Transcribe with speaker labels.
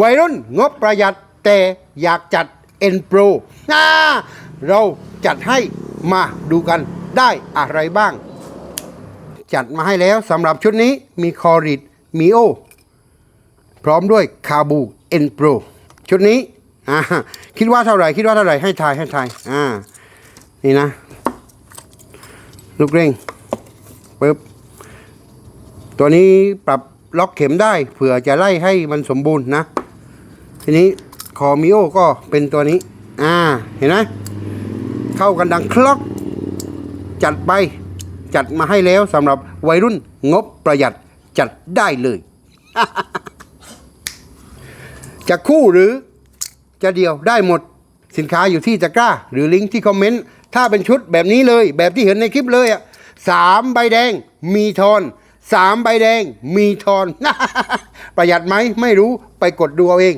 Speaker 1: วัยรุ่นงบประหยัดแต่อยากจัด N Pro น่าเราจัดให้มาดูกันได้อะไรบ้าง จัดมาให้แล้วสำหรับชุดนี้มีคอริดมีโอ พร้อมด้วยคาบู N Pro ชุดนี้คิดว่าเท่าไหร่ คิดว่าเท่าไหร่ ให้ทายให้ทายอ่านี่นะ ลูกเร่งปึ๊บตัวนี้ปรับ ล็อกเข็มได้เผื่อจะไล่ให้มันสมบูรณ์นะ ทีนี้คอมิโอก็เป็นตัวนี้ อ่าเห็นไหมเข้ากันดังคล็อก จัดไปจัดมาให้แล้วสำหรับวัยรุ่นงบประหยัดจัดได้เลย จะคู่หรือจะเดียวได้หมดสินค้าอยู่ที่ตะกร้า หรือลิงก์ที่คอมเมนต์ ถ้าเป็นชุดแบบนี้เลย แบบที่เห็นในคลิปเลยอะสามใบแดงมีทอน สามใบแดงมีทอน ประหยัดไหมไม่รู้ไปกดดูเอาเอง